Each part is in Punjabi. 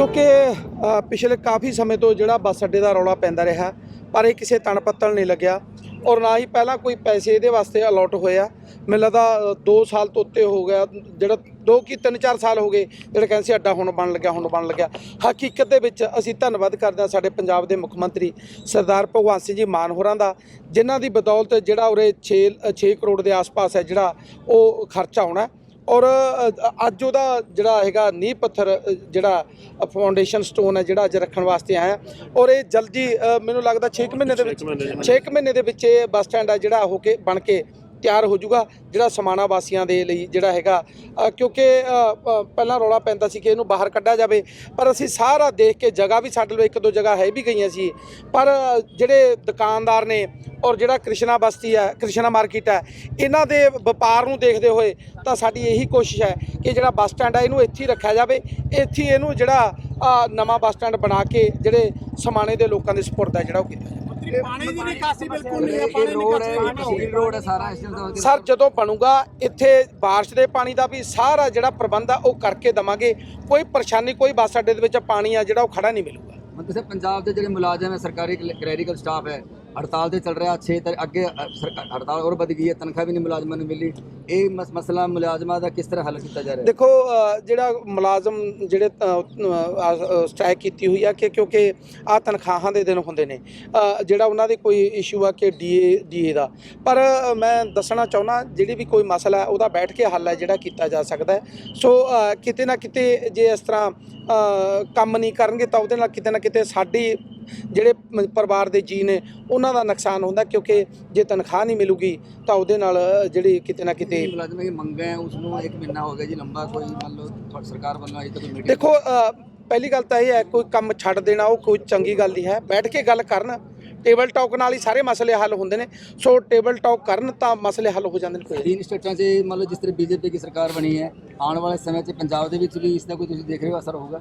ਕਿਉਂਕਿ ਪਿਛਲੇ ਕਾਫੀ ਸਮੇਂ ਤੋਂ ਜਿਹੜਾ ਬੱਸ ਅੱਡੇ ਦਾ ਰੌਲਾ ਪੈਂਦਾ ਰਿਹਾ, ਪਰ ਇਹ ਕਿਸੇ ਤਣ ਪੱਤਲ ਨਹੀਂ ਲੱਗਿਆ ਔਰ ਨਾ ਹੀ ਪਹਿਲਾਂ ਕੋਈ ਪੈਸੇ ਇਹਦੇ ਵਾਸਤੇ ਅਲੋਟ ਹੋਇਆ ਮੈਨੂੰ ਲੱਗਦਾ 2 ਸਾਲ ਤੋਂ ਉੱਤੇ ਹੋ ਗਿਆ, ਜਿਹੜਾ 2 ਕੀ 3-4 ਸਾਲ ਹੋ ਗਏ, ਜਿਹੜਾ ਕਹਿੰਦੇ ਸੀ ਅੱਡਾ ਹੁਣ ਬਣ ਲੱਗਿਆ, ਹੁਣ ਬਣ ਲੱਗਿਆ। ਹਕੀਕਤ ਦੇ ਵਿੱਚ ਅਸੀਂ ਧੰਨਵਾਦ ਕਰਦੇ ਹਾਂ ਸਾਡੇ ਪੰਜਾਬ ਦੇ ਮੁੱਖ ਮੰਤਰੀ ਸਰਦਾਰ ਭਗਵੰਤ ਸਿੰਘ ਜੀ ਮਾਨ ਹੋਰਾਂ ਦਾ, ਜਿਨ੍ਹਾਂ ਦੀ ਬਦੌਲਤ ਜਿਹੜਾ ਉਰੇ 6 6 ਕਰੋੜ ਦੇ ਆਸ-ਪਾਸ ਹੈ ਜਿਹੜਾ ਉਹ ਖਰਚਾ ਹੋਣਾ ਔਰ ਅੱਜ ਉਹਦਾ ਜਿਹੜਾ ਹੈਗਾ ਨੀਂਹ ਪੱਥਰ ਜਿਹੜਾ ਫਾਊਂਡੇਸ਼ਨ ਸਟੋਨ ਹੈ ਜਿਹੜਾ ਅੱਜ ਰੱਖਣ ਵਾਸਤੇ ਆਇਆ ਔਰ ਇਹ ਜਲਦੀ ਮੈਨੂੰ ਲੱਗਦਾ 6 ਮਹੀਨੇ ਦੇ ਵਿੱਚ 6 ਮਹੀਨੇ ਦੇ ਵਿੱਚ। ਇਹ ਬੱਸ ਸਟੈਂਡ ਹੈ ਜਿਹੜਾ ਹੋ ਕੇ ਬਣ ਕੇ ਤਿਆਰ ਹੋ ਜਾਊਗਾ ਜਿਹੜਾ ਸਮਾਣਾ ਵਾਸੀਆਂ ਦੇ ਲਈ ਜਿਹੜਾ ਹੈਗਾ। ਕਿਉਂਕਿ ਪਹਿਲਾਂ ਰੌਲਾ ਪੈਂਦਾ ਸੀ ਕਿ ਇਹਨੂੰ ਬਾਹਰ ਕੱਢਿਆ ਜਾਵੇ ਪਰ ਅਸੀਂ ਸਾਰਾ ਦੇਖ ਕੇ ਜਗ੍ਹਾ ਵੀ ਸਾਡੇ ਲਈ ਇੱਕ ਦੋ ਜਗ੍ਹਾ ਹੈ ਵੀ ਗਈਆਂ ਸੀ। ਪਰ ਜਿਹੜੇ ਦੁਕਾਨਦਾਰ ਨੇ ਔਰ ਜਿਹੜਾ ਕ੍ਰਿਸ਼ਨਾ ਬਸਤੀ ਹੈ ਕ੍ਰਿਸ਼ਨਾ ਮਾਰਕੀਟ ਹੈ ਇਹਨਾਂ ਦੇ ਵਪਾਰ ਨੂੰ ਦੇਖਦੇ ਹੋਏ ਤਾਂ ਸਾਡੀ ਇਹੀ ਕੋਸ਼ਿਸ਼ ਹੈ ਕਿ ਜਿਹੜਾ ਬੱਸ ਸਟੈਂਡ ਹੈ ਇਹਨੂੰ ਇੱਥੇ ਹੀ ਰੱਖਿਆ ਜਾਵੇ। ਇੱਥੇ ਇਹਨੂੰ ਜਿਹੜਾ ਨਵਾਂ ਬੱਸ ਸਟੈਂਡ ਬਣਾ ਕੇ ਜਿਹੜੇ ਸਮਾਣੇ ਦੇ ਲੋਕਾਂ ਦੇ ਸਪੁਰਦ ਹੈ ਜਿਹੜਾ ਉਹ ਕੀਤਾ ਜਾਵੇ। ਪਾਣੀ ਦੀ ਨਿਕਾਸੀ ਬਿਲਕੁਲ ਨਹੀਂ ਹੈ ਪਾਣੀ ਨਿਕਾਸੀ ਰੋਡ ਹੈ ਸਾਰਾ ਇਸ ਟਾਈਮ ਦਾ। ਸਰ ਜਦੋਂ ਬਣੂਗਾ ਇੱਥੇ ਬਾਰਿਸ਼ ਦੇ ਪਾਣੀ ਦਾ ਵੀ ਸਾਰਾ ਜਿਹੜਾ ਪ੍ਰਬੰਧ ਆ ਉਹ ਕਰਕੇ ਦਵਾਂਗੇ। ਕੋਈ ਪਰੇਸ਼ਾਨੀ ਕੋਈ ਬੱਸ ਅੱਡੇ ਦੇ ਵਿੱਚ ਪਾਣੀ ਆ ਜਿਹੜਾ ਉਹ ਖੜਾ ਨਹੀਂ ਮਿਲੂਗਾ। ਤੁਸੀਂ ਪੰਜਾਬ ਦੇ ਜਿਹੜੇ ਮੁਲਾਜ਼ਮ ਹੈ ਸਰਕਾਰੀ ਕਲੈਰੀਕਲ ਸਟਾਫ ਹੈ ਹੜਤਾਲ ਤੇ ਚੱਲ ਰਿਹਾ 6 ਤਰੀਕ ਅੱਗੇ ਅ, ਹੜਤਾਲ ਹੋਰ ਵੱਧ ਗਈ ਹੈ ਤਨਖਾਹ ਵੀ ਨਹੀਂ ਮੁਲਾਜ਼ਮਾਂ ਨੂੰ ਮਿਲੀ। ਇਹ ਮਸ- ਮਸਲਾ ਮੁਲਾਜ਼ਮਾਂ ਦਾ ਕਿਸ ਤਰ੍ਹਾਂ ਹੱਲ ਕੀਤਾ ਜਾ ਰਿਹਾ ਦੇਖੋ ਜਿਹੜਾ ਮੁਲਾਜ਼ਮ ਜਿਹੜੇ ਸਟ੍ਰਾਈਕ ਕੀਤੀ ਹੋਈ ਆ ਕਿ ਕਿਉਂਕਿ ਆ ਤਨਖਾਹਾਂ ਦੇ ਦਿਨ ਹੁੰਦੇ ਨੇ। ਜਿਹੜਾ ਉਹਨਾਂ ਦੇ ਕੋਈ ਇਸ਼ੂ ਆ ਕਿ ਡੀਏ ਡੀਏ ਦਾ। ਪਰ ਮੈਂ ਦੱਸਣਾ ਚਾਹੁੰਦਾ ਜਿਹੜੀ ਵੀ ਕੋਈ ਮਸਲਾ ਹੈ ਉਹਦਾ ਬੈਠ ਕੇ ਹੱਲ ਹੈ ਜਿਹੜਾ ਕੀਤਾ ਜਾ ਸਕਦਾ ਹੈ। ਸੋ ਕਿਤੇ ਨਾ ਕਿਤੇ ਜੇ ਇਸ ਤਰ੍ਹਾਂ ਕੰਮ ਨਹੀਂ ਕਰਨਗੇ ਤਾਂ ਉਹਦੇ ਨਾਲ ਕਿਤੇ ਨਾ ਕਿਤੇ ਸਾਡੀ ਜਿਹੜੇ ਪਰਿਵਾਰ ਦੇ ਜੀ ਨੇ ਉਹਨਾਂ ਦਾ ਨੁਕਸਾਨ ਹੁੰਦਾ ਕਿਉਂਕਿ ਜੇ ਤਨਖਾਹ ਨਹੀਂ ਮਿਲੂਗੀ ਤਾਂ ਉਹਦੇ ਨਾਲ ਜਿਹੜੀ ਕਿਤੇ ਨਾ ਕਿਤੇ ਸਰਕਾਰ ਦੇਖੋ ਪਹਿਲੀ ਗੱਲ ਤਾਂ ਇਹ ਹੈ ਕੋਈ ਕੰਮ ਛੱਡ ਦੇਣਾ ਉਹ ਕੋਈ ਚੰਗੀ ਗੱਲ ਨਹੀਂ ਹੈ। ਬੈਠ ਕੇ ਗੱਲ ਕਰਨ ਟੇਬਲ ਟਾਕ ਨਾਲ ਹੀ ਸਾਰੇ ਮਸਲੇ ਹੱਲ ਹੁੰਦੇ ਨੇ। ਸੋ ਟੇਬਲ ਟਾਕ ਕਰਨ ਤਾਂ ਮਸਲੇ ਹੱਲ ਹੋ ਜਾਂਦੇ ਨੇ ਕੋਈ। ਤਿੰਨ ਸਟੇਟਾਂ 'ਚ ਮੰਨ ਲਓ ਜਿਸ ਤਰ੍ਹਾਂ ਬੀਜੇਪੀ ਦੀ ਸਰਕਾਰ ਬਣੀ ਹੈ ਆਉਣ ਵਾਲੇ ਸਮੇਂ 'ਚ ਪੰਜਾਬ ਦੇ ਵਿੱਚ ਵੀ ਇਸ ਦਾ ਕੋਈ ਤੁਸੀਂ ਦੇਖ ਰਹੇ ਹੋ ਅਸਰ ਹੋਊਗਾ?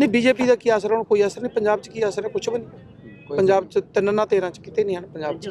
ਨਹੀਂ ਬੀਜੇਪੀ ਦਾ ਕੀ ਅਸਰ ਹੁਣ ਕੋਈ ਅਸਰ ਨਹੀਂ ਪੰਜਾਬ 'ਚ ਕੀ ਅਸਰ ਹੈ? ਕੁਛ ਵੀ ਨਹੀਂ। ਪੰਜਾਬ 'ਚ ਤਿੰਨ ਨਾ 13 'ਚ ਕਿਤੇ ਨਹੀਂ ਹਨ ਪੰਜਾਬ 'ਚ।